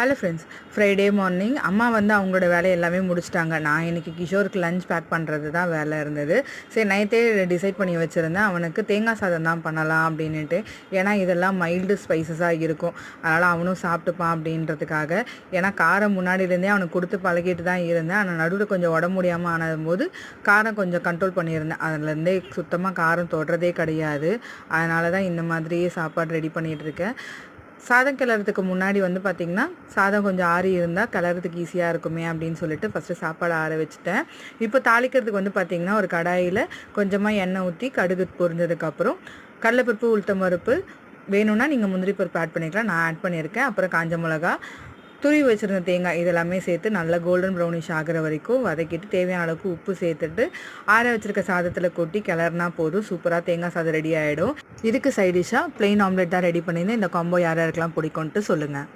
Hello friends Friday morning அம்மா வந்து அவங்களோட வேலையை எல்லாமே முடிச்சிட்டாங்க. நான் இன்னைக்கு கிஷோருக்கு லஞ்ச் பேக் பண்ணுறது தான் வேலை இருந்தது. சரி நைட்டே டிசைட் பண்ணி வச்சுருந்தேன். அவனுக்கு தேங்காய் சாதம் தான் பண்ணலாம் அப்படின்னுட்டு. ஏன்னா இதெல்லாம் மைல்டு ஸ்பைசஸாக இருக்கும். அதனால் அவனும் சாப்பிட்டுப்பான் அப்படின்றதுக்காக. ஏன்னா காரம் முன்னாடியிலேருந்தே அவனுக்கு கொடுத்து பழகிட்டு தான் இருந்தேன். ஆனால் நடுவில் கொஞ்சம் உடம்பு முடியாமல் ஆனதும்போது காரம் கொஞ்சம் கண்ட்ரோல் பண்ணியிருந்தேன். அதுலேருந்தே சுத்தமாக காரம் தொடுறதே கிடையாது. அதனால தான் இந்த மாதிரியே சாப்பாடு ரெடி பண்ணிகிட்டு இருக்கேன். சாதம் கிளறதுக்கு முன்னாடி வந்து பார்த்திங்கன்னா சாதம் கொஞ்சம் ஆறி இருந்தால் கிளறதுக்கு ஈஸியாக இருக்குமே அப்படின்னு சொல்லிட்டு ஃபஸ்ட்டு சாப்பாடு ஆற வச்சுட்டேன். இப்போ தாளிக்கிறதுக்கு வந்து பார்த்திங்கன்னா ஒரு கடாயில் கொஞ்சமாக எண்ணெய் ஊற்றி கடுகு பொரிஞ்சதுக்கப்புறம் கடலைப்பருப்பு உளுத்தம் பருப்பு வேணும்னா நீங்கள் முந்திரி பருப்பு ஆட் பண்ணிக்கலாம். நான் ஆட் பண்ணியிருக்கேன். அப்புறம் காஞ்ச மிளகா துருவி வச்சுருந்த தேங்காய் இதெல்லாமே சேர்த்து நல்லா கோல்டன் ப்ரௌனிஷ் ஆகிற வரைக்கும் வதக்கிட்டு தேவையான அளவுக்கு உப்பு சேர்த்துட்டு ஆற வச்சிருக்க சாதத்தில் கொட்டி கிளறினா போதும். சூப்பராக தேங்காய் சாதம் ரெடி ஆகிடும் இதுக்கு சைடிஷாக ப்ளெயின் ஆம்லெட் தான் ரெடி பண்ணியிருந்தேன். இந்த காம்போ யார் யாருக்கெல்லாம் பிடிக்கும்ன்ட்டு சொல்லுங்கள்